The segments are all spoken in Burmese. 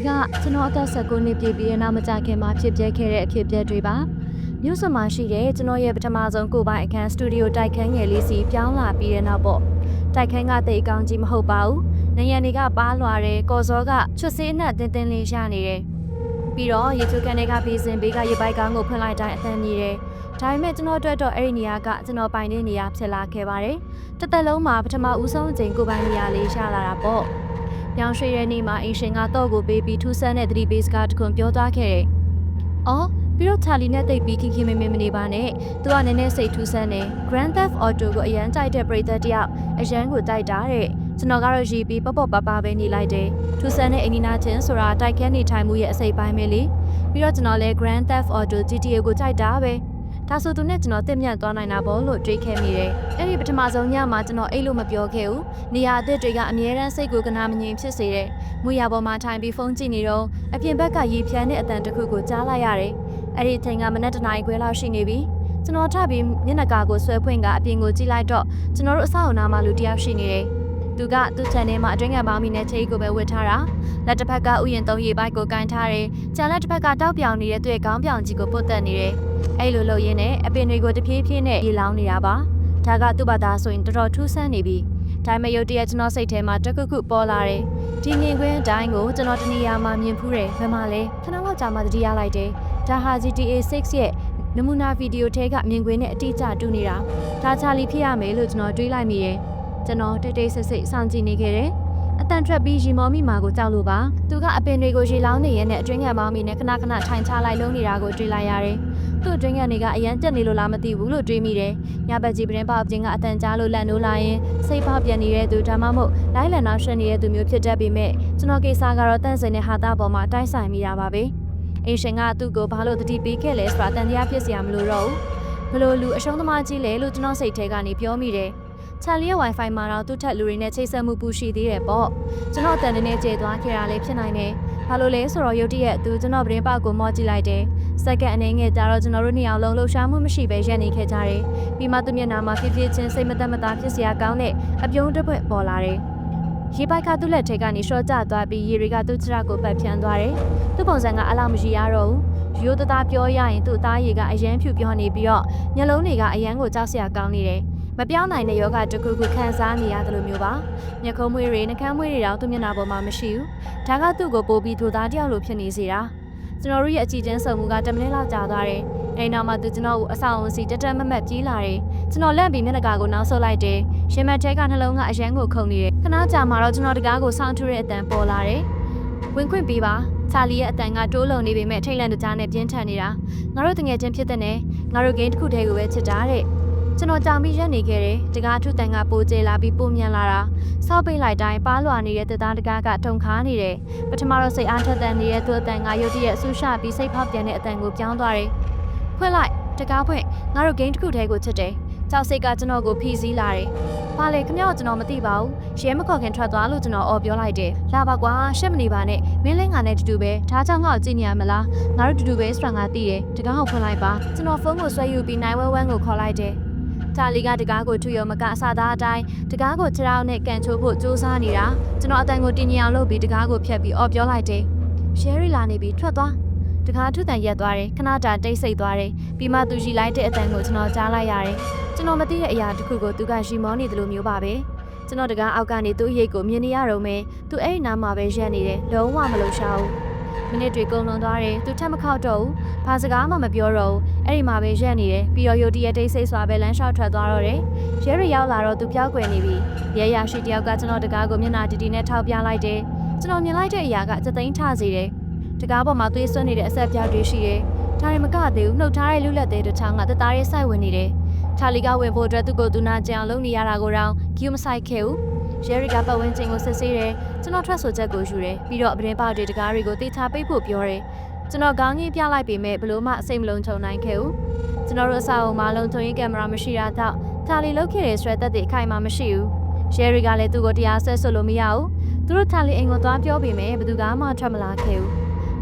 တွေကကျွန်တော်အသက်19နှစ်ပြည့်ပြီးတဲ့နောက်မကြခင်မှာဖြစ်ပျက်ခဲ့တဲ့အဖြစ်အပျက်တွေပါမြို့စမှာရှိတဲ့ကျွန်တော်ရဲ့ပထမဆုံးကိုယ်ပိုင်အခန်းစတူဒီယိုတိုက်ခန်းငယ်လေးစီပြောင်းလာပြီးတဲ့နောက်ပေါ့တိုက်ခန်းကတိတ်အကောင်းကြီးမဟုတ်ပါဘူးနေရံတွေကပါလွာတယ်ကော်စောကချွတ်စေးနဲ့တင်းတင်းလေးရနေတယ်ပြီးတော့ရေချိုကန်တွေကဖေးစင်ဘေးကရေပိုက်ကောင်းကိုဖွင့်လိုက်တိုင်းအသံမြည်တယ်ဒါပေမဲ့ကျွန်တော်အတွက်တော့အဲ့ဒီနေရာကကျွန်တော်ပိုင်တဲ့နေရာဖြစ်လာခဲ့ပါတယ်တစ်သက်လုံးမှာပထမဦးဆုံးအချိန်ကိုယ်ပိုင်နေရာလေးရလာတာပေါ့ ပြောင်းရွှေ့တဲ့နေ့မှာအင်ရှင်ကတော့ကိုပေးပြီးထူးဆန်းတဲ့သတိပေးစကားတစ်ခုပြောသွားခဲ့တယ်။အော်ပြီးတော့ချာလီနဲ့တိတ်ပြီးခင်ခင်မင်မင်မနေပါနဲ့။သူကနည်းနည်းစိတ်ထူးဆန်းတယ်။ Grand Theft Auto ကိုအရန်ကြိုက်တဲ့ပရိသတ်တယောက်အရန်ကိုကြိုက်တာတဲ့။ကျွန်တော်ကတော့ရီပြီးပပပပပဲနေလိုက်တယ်။ထူးဆန်းတဲ့အင်နီနာချင်းဆိုတာတိုက်ခဲနေထိုင်မှုရဲ့အစိပ်ပိုင်းပဲလေ။ပြီးတော့ကျွန်တော်လည်း Grand Theft Auto GTA ကိုကြိုက်တာပဲ။ ဒါဆိုသူနဲ့ကျွန်တော်တင့်မြတ်သွားနိုင်တာပေါ့လို့တွေးခဲ့မိတယ်။အဲ့ဒီပထမဆုံးညမှာကျွန်တော်အိတ်လို့မပြောခဲ့ဘူး။နေရာအသစ်တွေကအမြဲတမ်းစိတ်ကိုကနာမငြိမ်ဖြစ်စေတယ်။မူရပေါ်မှာထိုင်ပြီးဖုန်းကြည့်နေတော့အပြင်ဘက်ကရေဖြန်းတဲ့အတန်တစ်ခုကိုကြားလိုက်ရတယ်။အဲ့ဒီအချိန်ကမနက်တနာရီခွဲလောက်ရှိနေပြီ။ကျွန်တော်ထပြီးမျက်နှာကာကိုဆွဲဖွင့်ကအပြင်ကိုကြည့်လိုက်တော့ကျွန်တော်တို့အဆောက်အဦနားမှာလူတစ်ယောက်ရှိနေတယ်။ သူကသူ့ channel မှာအတွင်းခံပေါင်းမီနဲ့ချိတ်ကိုပဲဝတ်ထားတာလက်တစ်ဖက်ကဥယျာဉ်သုံးရေပိုက်ကိုကင်ထားတယ်။ကျန်လက်တစ်ဖက်ကတောက်ပြောင်နေတဲ့သူ့ရဲ့ခေါင်းပြောင်ကြီးကိုပုတ်တက်နေတယ်။အဲ့လိုလုပ်ရင်းနဲ့အပင်တွေကိုတဖြည်းဖြည်းနဲ့ရေလောင်းနေတာပါ။ဒါကသူ့ဘာသာဆိုရင်တော်တော်ထူးဆန်းနေပြီ။ဒါပေမဲ့ရုတ်တရက်ကျွန်တော်စိတ်ထဲမှာတခုခုပေါ်လာတယ်။ဒီမြင်ကွင်းအတိုင်းကိုကျွန်တော်တနေရာမှာမြင်ဖူးတယ်။ဘယ်မှာလဲ။ခဏလောက်ကြာမှသတိရလိုက်တယ်။ဒါဟာ GTA 6ရဲ့နမူနာဗီဒီယိုထဲကမြင်ကွင်းနဲ့အတိအကျတူနေတာ။ဒါချာလီဖြစ်ရမယ်လို့ကျွန်တော်တွေးလိုက်မိတယ်။ ကျွန်တော်တိတ်တိတ်ဆိတ်ဆိတ်စောင့်ကြည့်နေခဲ့တယ်။အတန်ထွက်ပြီးရီမောမိမာကိုကြောက်လို့ပါသူကအပင်တွေကိုရေလောင်းနေရတဲ့အတွင်းခံမောင်းမီနဲ့ခဏခဏထိုင်ချလိုက်လုံးနေတာကိုတွေ့လိုက်ရတယ်။သူ့အတွင်းခံတွေကအရန်တက်နေလို့လားမသိဘူးလို့တွေးမိတယ်။ညဘက်ကြီးပရင်ပေါက်ချင်းကအတန်ကြားလို့လန့်နိုးလာရင်စိတ်ပေါက်ပြန်နေတဲ့သူဒါမှမဟုတ်လိုက်လန်နောက်ရှက်နေတဲ့သူမျိုးဖြစ်တတ်ပေမဲ့ကျွန်တော်ကိစ္စကတော့တန့်စင်တဲ့ဟာတာပေါ်မှာတိုက်ဆိုင်မိတာပါပဲ။အင်ရှင်ကသူ့ကိုဘာလို့တတိပေးခဲ့လဲဆိုတာတန်တရားဖြစ်စရာမလိုတော့ဘူး။ဘလို့လူအရှုံးသမားကြီးလဲလို့ကျွန်တော်စိတ်ထဲကနေပြောမိတယ်။ ချာလီရဲ့ Wi-Fi မှာတော့သူ့ထက်လူတွေနဲ့ချိတ်ဆက်မှုပူရှိသေးတယ်ပေါ့ကျွန်တော်အတန်တနဲ့ကျေသွားခဲ့တာလည်းဖြစ်နိုင်တယ်ဘာလို့လဲဆိုတော့ရုတ်တရက်သူကျွန်တော်ပရင်ပေါက်ကိုမော့ကြည့်လိုက်တယ်စက္ကန့်အနေငယ်ကြာတော့ကျွန်တော်တို့နှစ်ယောက်လုံးလှုပ်ရှားမှုမရှိဘဲရပ်နေခဲ့ကြတယ်ပြီးမှသူမျက်နှာမှာဖြစ်ဖြစ်ချင်းစိတ်မသက်မသာဖြစ်စရာကောင်းတဲ့အပြုံးတစ်ပွက်ပေါ်လာတယ်ရေပိုက်ကသူ့လက်ထဲကနေရှော့ကျသွားပြီးရေတွေကသူ့ခြေထောက်ကိုပတ်ဖြန်းသွားတယ်။သူ့ပုံစံကအလောက်မရှိရတော့ဘူး။ရိုးသားသားပြောရရင်သူ့အသားရည်ကအရန်ဖြူပြောနေပြီးတော့မျက်လုံးတွေကအရန်ကိုကြောက်စရာကောင်းနေတယ်။ မပြောင်းနိုင်တဲ့ယောဂတစ်ခုခုခံစားနေရတယ်လို့မျိုးပါ။မျက်ခုံးမွေးတွေနှကမ်းမွေးတွေတောင်သူ့မျက်နှာပေါ်မှာမရှိဘူး။ဒါကသူ့ကိုပိုးပြီးထိုသားတယောက်လိုဖြစ်နေစေတာ။ကျွန်တော်တို့ရဲ့အကြည့်ချင်းစုံမှုက10မိနစ်လောက်ကြာသွားတယ်။အဲဒီနောက်မှာသူကျွန်တော်ကိုအဆောင်အစီတက်တက်မတ်မတ်ပြေးလာတယ်။ကျွန်တော်လက်ပြီးမျက်နှာကိုနောက်ဆုပ်လိုက်တယ်။ရှင်မထဲကနှလုံးကအရန်ကိုခုန်နေတယ်။ခဏကြာမှတော့ကျွန်တော်တကားကိုစောင့်ထူတဲ့အတန်ပေါ်လာတယ်။ဝင်ခွင့်ပေးပါ။ချာလီရဲ့အတန်ကတိုးလုံနေပေမဲ့ထိတ်လန့်တကြားနဲ့ပြင်းထန်နေတာငါတို့တငယ်ချင်းဖြစ်တဲ့နဲ့ငါတို့ဂိမ်းတစ်ခုတည်းကိုပဲချစ်တာတဲ့ ကျွန်တော်ကြောင်ပြီးရက်နေခဲ့တယ်တကားထုတန်ကပိုကျဲလာပြီးပုံမြန်လာတာစောက်ပိတ်လိုက်တိုင်းပါလွာနေတဲ့တသားတကားကထုံခါနေတယ်ပထမတော့စိတ်အားထက်သန်နေတဲ့သူ့အတန်ကရုတ်တရက်ဆူရှပြီးစိတ်ဖောက်ပြန်တဲ့အတန်ကိုပြောင်းသွားတယ်ဖွင့်လိုက်တကားဖွင့်ငါတို့ဂိမ်းတစ်ခုတည်းကိုချစ်တယ်ကြောက်စိတ်ကကျွန်တော်ကိုဖိစီးလာတယ်။ဘာလဲခမရကျွန်တော်မသိပါဘူး။ရဲမခေါ်ခင်ထွက်သွားလို့ကျွန်တော်အော်ပြောလိုက်တယ်။လာပါကွာရှက်မနေပါနဲ့။မင်းလင်းငါနဲ့တူတူပဲ။ဒါကြောင့်ငါ့ကိုကြည့်နေရမလား။ငါတို့တူတူပဲဆိုတာငါသိတယ်။တကားကိုဖွင့်လိုက်ပါ။ကျွန်တော်ဖုန်းကိုဆွဲယူပြီး911ကိုခေါ်လိုက်တယ်။ တာလီကတကားကိုထူရုံမကအစာသားအတိုင်းတကားကိုခြေထောက်နဲ့ကန်ချိုးဖို့စူးစမ်းနေတာကျွန်တော်အတန်ကိုတင်းညင်အောင်လုပ်ပြီးတကားကိုဖြတ်ပြီးအော်ပြောလိုက်တယ်။ရှယ်ရီလာနေပြီးထွက်သွား။တကားထုတန်ရက်သွားတယ်ခဏတာတိတ်ဆိတ်သွားတယ်ပြီးမှသူရှိလိုက်တဲ့အတန်ကိုကျွန်တော်ကြားလိုက်ရတယ်ကျွန်တော်မသိတဲ့အရာတစ်ခုကိုသူကရီမောနေတယ်လို့မျိုးပါပဲကျွန်တော်တကားအောက်ကနေသူ့ရိတ်ကိုမြင်နေရတော့မယ်သူအဲ့ဒီနားမှာပဲရက်နေတယ်လုံးဝမလုံရှားဘူးမိနစ်တွေကုန်လွန်သွားတယ်သူထက်မခောက်တော့ဘူးဘာစကားမှမပြောတော့ဘူး အဲ့ဒီမှာပဲရက်နေတယ်ပြီးတော့ယုတ်တရက်တိတ်ဆိတ်စွာပဲလမ်းလျှောက်ထွက်သွားတော့တယ်ရဲရီရောက်လာတော့သူပြောက်ွယ်နေပြီရဲရရှိတယောက်ကကျွန်တော်တကားကိုမျက်နှာတီတီနဲ့ထောက်ပြလိုက်တယ်ကျွန်တော်မြင်လိုက်တဲ့အရာကစသိန်းထစေတယ်တကားပေါ်မှာသွေးစွန်းနေတဲ့အဆက်ပြောက်တွေရှိတယ်ဒါတွေမကသေးဘူးနှုတ်ထားတဲ့လူလက်သေးတစ်ချောင်းကတသားရဲစိုက်ဝင်နေတယ်ချာလီကဝင်ဖို့အတွက်သူ့ကိုသူနာကြံအောင်လုပ်နေရတာကိုတော့ဂီယိုမဆိုင်ခဲ့ဘူးရဲရီကပတ်ဝန်းကျင်ကိုစစ်ဆေးတယ်ကျွန်တော်ထွက်ဆိုချက်ကိုယူတယ်ပြီးတော့အပရင်ပေါက်တွေတကားတွေကိုတေချာပိတ်ဖို့ပြောတယ် ကျွန်တော်ခေါင်းကြီးပြလိုက်ပေမဲ့ဘလို့မှအစိတ်မလုံးချုံနိုင်ခဲ့ဘူးကျွန်တော်တို့အဆောက်အုံမှာလုံခြုံရေးကင်မရာမရှိတာကြောင့်ချာလီလုတ်ခဲ့တဲ့ဆွဲသက်တွေအခိုင်အမာမရှိဘူးရဲရီကလည်းသူ့ကိုတရားဆက်ဆွလို့မရဘူးသူတို့ချာလီအိမ်ကိုသွားပြောပေမဲ့ဘယ်သူကမှထွက်မလာခဲ့ဘူး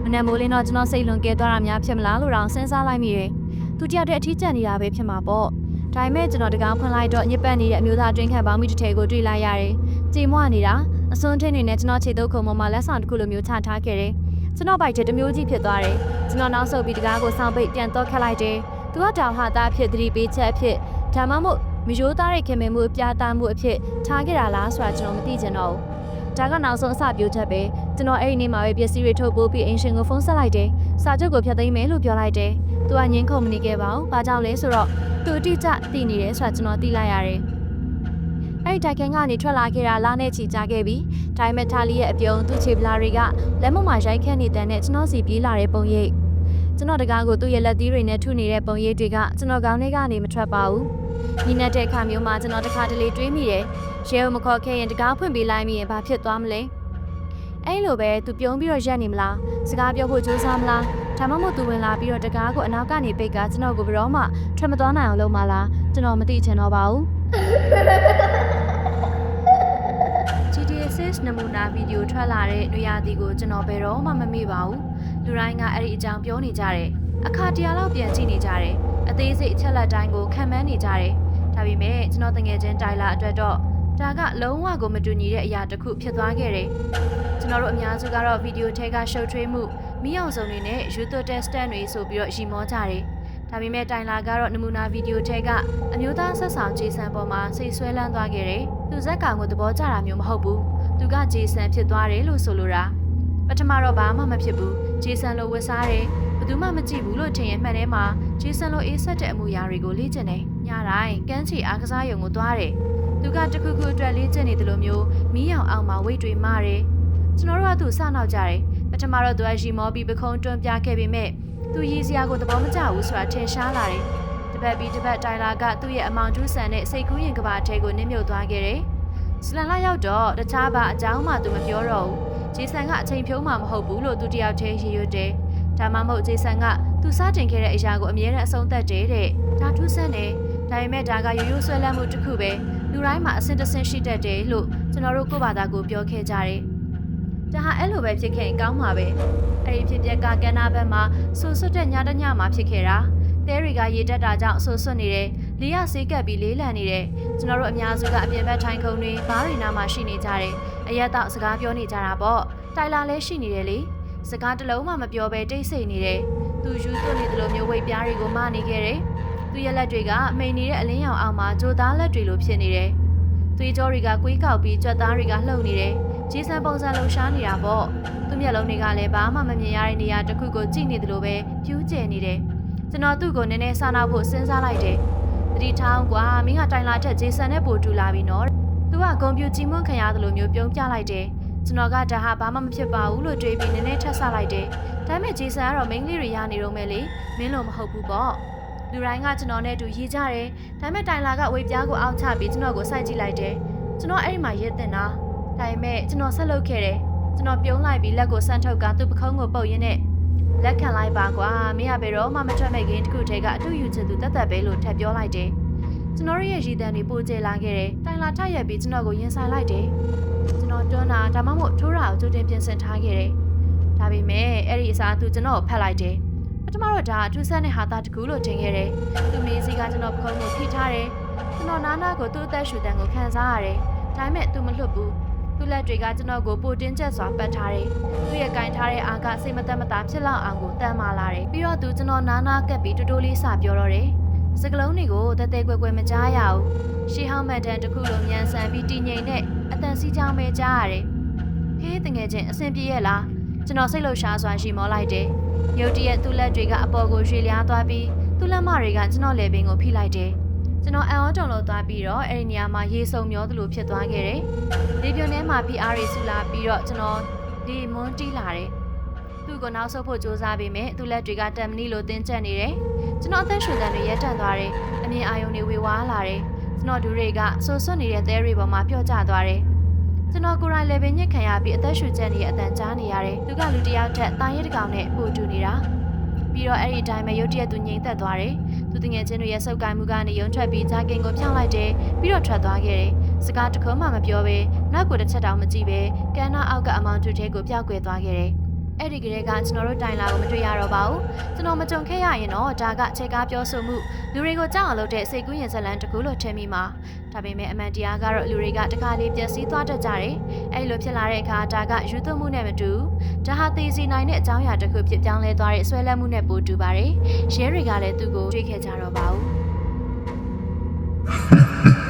မနက်မိုးလင်းတော့ကျွန်တော်စိတ်လွန်ကဲသွားတာများဖြစ်မလားလို့တော့စဉ်းစားလိုက်မိတယ်သူတယောက်တည်းအထီးကျန်နေတာပဲဖြစ်မှာပေါ့ဒါပေမဲ့ကျွန်တော်တကောင်ဖွင့်လိုက်တော့ညစ်ပတ်နေတဲ့အမျိုးသားတွင်းခံပေါင်းမိတစ်ထည်ကိုတွေ့လိုက်ရတယ်။ကြေမွနေတာအစွန်းထင်းတွေနဲ့ကျွန်တော်ခြေတုပ်ခုံပေါ်မှာလက်ဆောင်တစ်ခုလိုမျိုးချထားခဲ့တယ် ကျွန်တော်ဘိုက်တဲ့တစ်မျိုးကြီးဖြစ်သွားတယ်ကျွန်တော်နောက်ဆုတ်ပြီးတကားကိုဆောင်ပိတ်ပြန်တော့ခတ်လိုက်တယ်သူကတောင်ဟာသားဖြစ်သတိပေးချက်အဖြစ်ဒါမှမဟုတ်မရိုးသားတဲ့ခင်မင်မှုအပြားသားမှုအဖြစ်ထားခဲ့တာလားဆိုတာကျွန်တော်မသိချင်တော့ဘူးဒါကနောက်ဆုံးအစပြိုးချက်ပဲကျွန်တော်အဲ့ဒီနေ့မှာပဲပစ္စည်းတွေထုတ်ပိုးပြီးအင်ရှင်ကိုဖုန်းဆက်လိုက်တယ်စာချုပ်ကိုဖျက်သိမ်းမယ်လို့ပြောလိုက်တယ်သူကငင်းခုန်မနေခဲ့ပါဘူးဘာကြောင့်လဲဆိုတော့သူအတိအကျသိနေတယ်ဆိုတာကျွန်တော်သိလိုက်ရတယ် အဲ့ဒီတိုက်ခန်းကနေထွက်လာခဲ့တာလာနဲ့ချီကြခဲ့ပြီးဒါပေမဲ့ထားလီရဲ့အပြုံးသူ့ခြေပလာတွေကလက်မမှာရိုက်ခတ်နေတဲ့နဲ့ကျွန်တော်စီပြေးလာတဲ့ပုံရိပ်ကျွန်တော်တကားကိုသူ့ရဲ့လက်သီးတွေနဲ့ထုနေတဲ့ပုံရိပ်တွေကကျွန်တော်ကောင်းထဲကနေမထွက်ပါဘူးညီနဲ့တဲ့အခါမျိုးမှာကျွန်တော်တခါတလေတွေးမိတယ်ရဲကိုမခေါ်ခဲ့ရင်တကားဖွင့်ပေးလိုက်မိရင်ဘာဖြစ်သွားမလဲအဲ့လိုပဲသူပြုံးပြီးတော့ရက်နေမလားစကားပြောဖို့ကြိုးစားမလားဒါမှမဟုတ်သူဝင်လာပြီးတော့တကားကိုအနောက်ကနေပိတ်ကကျွန်တော်ကိုဘယ်တော့မှထွက်မသွားနိုင်အောင်လုပ်မလားကျွန်တော်မသိချင်တော့ပါဘူး GTA 6နမူနာဗီဒီယိုထွက်လာတဲ့နေရာဒီကိုကျွန်တော်ဘယ်တော့မှမမေ့ပါဘူးလူတိုင်းကအဲ့ဒီအကြောင်းပြောနေကြတယ်အခါတရာလောက်ပြန်ကြည့်နေကြတယ်အသေးစိတ်အချက်လက်တိုင်းကိုခံမှန်းနေကြတယ်ဒါပေမဲ့ကျွန်တော်တငယ်ချင်းတိုင်လာအတွက်တော့ဒါကလုံးဝကိုမတူညီတဲ့အရာတစ်ခုဖြစ်သွားခဲ့တယ်ကျွန်တော်တို့အများစုကတော့ဗီဒီယိုထဲကရှုပ်ထွေးမှုမိအောင်စုံတွေနဲ့ YouTube test တွေဆိုပြီးတော့ရီမောကြတယ်ဒါပေမဲ့တိုင်လာကတော့နမူနာဗီဒီယိုထဲကအမျိုးသားဆက်ဆောင်ဂျေဆန်ပေါ်မှာစိတ်ဆွဲလန်းသွားခဲ့တယ်။သူဇက်ကောင်ကိုသဘောကျတာမျိုးမဟုတ်ဘူး။ သူကဂျေဆန်ဖြစ်သွားတယ်လို့ဆိုလိုတာ။ပထမတော့ဘာမှမဖြစ်ဘူး။ဂျေဆန်လိုဝတ်စားတယ်။ဘယ်သူမှမကြည့်ဘူးလို့ထင်ရင်မှန်ထဲမှာဂျေဆန်လိုအေးဆက်တဲ့အမှုရာတွေကိုလေ့ကျင့်တယ်။ညတိုင်းကန်းချီအားကစားရုံကိုသွားတယ်။သူကတခုခုအတွက်လေ့ကျင့်နေတယ်လို့မျိုးမီးရောင်အောင်မှာဝိတ်တွေမာတယ်။ကျွန်တော်တို့ကသူ့စနောက်ကြတယ်။ပထမတော့သူကရီမောပြီးပခုံးတွန်းပြခဲ့ပေမဲ့သူရည်စရာကိုသဘောမကျဘူးဆိုတာထင်ရှားလာတယ်။တပတ်ပြီးတပတ်တိုင်လာကသူ့ရဲ့အမောင်တူးဆန်တဲ့စိတ်ကူးရင်ကဘာထဲကိုနစ်မြုပ်သွားခဲ့တယ်။ စလန်လာရောက်တော့တခြားဘာအကြောင်းမှသူမပြောတော့ဘူး။ဂျေဆန်ကအချိန်ဖြုံးမှမဟုတ်ဘူးလို့သူတယောက်တည်းရည်ရွယ်တယ်။ဒါမှမဟုတ်ဂျေဆန်ကသူစတင်ခဲ့တဲ့အရာကိုအမြဲတမ်းအဆုံးသတ်တယ်တဲ့။ဒါထူးဆန်းတယ်။ဒါပေမဲ့ဒါကရိုးရိုးဆွဲလန်းမှုတစ်ခုပဲ။လူတိုင်းမှာအဆင့်တစ်ဆင့်ရှိတတ်တယ်လို့ကျွန်တော်တို့ကိုယ့်ဘာသာကိုပြောခဲ့ကြတယ်။ဒါဟာအဲ့လိုပဲဖြစ်ခဲ့ရင်ကောင်းမှာပဲ။အဲ့ဒီဖြစ်ပျက်ကကန္နာဘက်မှာဆူဆွတ်တဲ့ညတညမှာဖြစ်ခဲ့တာ။တဲတွေကရေတက်တာကြောင့်ဆူဆွတ်နေတယ်။ လေးရဆေးကပ်ပြီးလေးလံနေတယ်။ကျွန်တော်တို့အများစုကအပြင်ဘက်ထိုင်ခုံတွေဘားတွေနားမှာရှိနေကြတယ်။အရက်တော့စကားပြောနေကြတာပေါ့။တိုင်လာလည်းရှိနေတယ်လေ။စကားတစ်လုံးမှမပြောဘဲတိတ်ဆိတ်နေတယ်။သူယူသွတ်နေတယ်လို့မျိုးဝိတ်ပြားတွေကိုမနေခဲ့တယ်။သူရဲ့လက်တွေကမိန်နေတဲ့အလင်းရောင်အောင်မှာဂျိုသားလက်တွေလိုဖြစ်နေတယ်။သွေးကြောတွေကကွေးကောက်ပြီးကြွက်သားတွေကလှုပ်နေတယ်။ဂျေဆန်ပုံစံလှရှားနေတာပေါ့။သူ့မျက်လုံးတွေကလည်းဘာမှမမြင်ရတဲ့နေရာတစ်ခုကိုကြည့်နေတယ်လို့ပဲပြူးကျဲနေတယ်။ကျွန်တော်သူ့ကိုနည်းနည်းစားနောက်ဖို့စဉ်းစားလိုက်တယ်။ တတိထောင်းကွာမင်းကတိုင်လာချက်ဂျေဆန်နဲ့ပို့တူလာပြီနော်။ तू ကကွန်ပျူတာမွန်းခံရတယ်လို့မျိုးပြုံးပြလိုက်တယ်။ကျွန်တော်ကဒါဟာဘာမှမဖြစ်ပါဘူးလို့တွေးပြီးနည်းနည်းထပ်ဆလိုက်တယ်။ဒါပေမဲ့ဂျေဆန်ကတော့မိန်းကလေးတွေရနေတော့မယ်လေ။မင်းလို့မဟုတ်ဘူးပေါ့။လူတိုင်းကကျွန်တော်နဲ့အတူရည်ကြတယ်။ဒါပေမဲ့တိုင်လာကဝေပြားကိုအောက်ချပြီးကျွန်တော်ကိုစိုက်ကြည့်လိုက်တယ်။ကျွန်တော်အဲ့ဒီမှာရက်တင်တာ။ဒါပေမဲ့ကျွန်တော်ဆက်လုပ်ခဲ့တယ်။ကျွန်တော်ပြုံးလိုက်ပြီးလက်ကိုဆန့်ထုတ်ကသူ့ပခုံးကိုပုတ်ရင်းနဲ့ လက်ခံလိုက်ပါကွာမင်းကဘယ်တော့မှမထွက်မဲ့ခင်တခုတည်းကအတူယူချင်သူတက်တက်ပဲလို့ထပ်ပြောလိုက်တယ်ကျွန်တော်ရဲ့ရည်တန်တွေပိုကျလာခဲ့တယ်တိုင်လာထရက်ပြီးကျွန်တော်ကိုရင်ဆိုင်လိုက်တယ်ကျွန်တော်တွန်းတာဒါမှမဟုတ်ထိုးတာကိုကြိုတင်ပြင်ဆင်ထားခဲ့တယ်ဒါပေမဲ့အဲ့ဒီအစားသူကျွန်တော်ကိုဖတ်လိုက်တယ်ပထမတော့ဒါအထူးဆန်းတဲ့ဟာသားတကူလို့ထင်ခဲ့တယ်သူမေးစီကကျွန်တော်ပခုံးကိုဖိထားတယ်ကျွန်တော်နားနာကိုသူ့အသက်ရှူတန်ကိုခံစားရတယ်ဒါပေမဲ့သူမလွတ်ဘူး သူ့လက်တွေကကျွန်တော်ကိုပိုတင်းကျပ်စွာပတ်ထားတယ်။သူ့ရဲ့ကင်ထားတဲ့အာကစိတ်မသက်မသာဖြစ်လောက်အောင်ကိုတမ်းမာလာတယ်။ပြီးတော့သူကျွန်တော်နားနာကပ်ပြီးတူတူလေးစပြောတော့တယ်။စကလုံးတွေကိုတသက်ကွယ်ကွယ်မကြားရဘူး။ရှေးဟောင်းမတ်တန်တစ်ခုလုံးမြန်ဆန်ပြီးတည်ငြိမ်တဲ့အတန်စီချောင်းပဲကြားရတယ်။ဟေးတငယ်ချင်းအဆင်ပြေရဲ့လား။ကျွန်တော်စိတ်လှုပ်ရှားစွာရှိမောလိုက်တယ်။ရုတ်တရက်သူ့လက်တွေကအပေါ်ကိုရွှေလျားသွားပြီးသူ့လက်မတွေကကျွန်တော်လက်ပင်ကိုဖိလိုက်တယ်။ ကျွန်တော်အံ့ဩတုန်လို့သွားပြီးတော့အဲ့ဒီနေရာမှာရေစုံမျောသလိုဖြစ်သွားခဲ့တယ်။လေပြွန်ထဲမှာဖိအားတွေဆူလာပြီးတော့ကျွန်တော်ဒီမွန်းတီးလာတယ်။သူ့ကိုနောက်ဆုတ်ဖို့ကြိုးစားပေမဲ့သူ့လက်တွေကတမ်မနီလိုတင်းကျပ်နေတယ်။ကျွန်တော်အသက်ရှူတန်တွေရဲတန့်သွားတယ်။အမြင်အာရုံတွေဝေဝါးလာတယ်။ကျွန်တော်ဒူတွေကဆွဆွနေတဲ့သဲတွေပေါ်မှာပျော့ကျသွားတယ်။ကျွန်တော်ကိုယ်တိုင်လည်းပဲညစ်ခံရပြီးအသက်ရှူချက်နေတဲ့အတန်ကြားနေရတယ်။သူကလူတစ်ယောက်ထက်တာရဲတစ်ကောင်နဲ့ပို့တူနေတာ။ ပြီးတော့အဲ့ဒီတိုင်းပဲရုတ်တရက်သူငြိမ်သက်သွားတယ်။သူတငယ်ချင်းတွေရဲ့စုပ်ကိုင်မှုကနေရုံထွက်ပြီးဂျာကင်ကိုဖြောင်းလိုက်တယ်။ပြီးတော့ထွက်သွားခဲ့တယ်။စကားတစ်ခုမှမပြောဘဲနောက်ကိုတစ်ချက်တောင်မကြည့်ဘဲကန်နာအောက်ကအမောင်တူထဲကိုပျောက်ကွယ်သွားခဲ့တယ်။ အဲ့ဒီကလေးကကျွန်တော်တို့တိုင်လာကိုမတွေ့ရတော့ပါဘူးကျွန်တော်မကြုံခဲ့ရရင်တော့ဒါကခြေကားပြောဆိုမှုလူတွေကိုကြောက်အောင်လုပ်တဲ့စိတ်ကူးရင်ဇလန်တစ်ခုလို့ထင်မိမှာဒါပေမဲ့အမှန်တရားကတော့လူတွေကတခါလေးပျက်စီးသွားတတ်ကြတယ်အဲ့လိုဖြစ်လာတဲ့အခါဒါကယူသွမှုနဲ့မတူဒါဟာသိစီနိုင်တဲ့အကြောင်းအရာတစ်ခုဖြစ်ပြောင်းလဲသွားတဲ့ဆွဲလန်းမှုနဲ့ပိုတူပါတယ်ရဲတွေကလည်းသူ့ကိုတွေးခဲ့ကြတော့ပါဘူး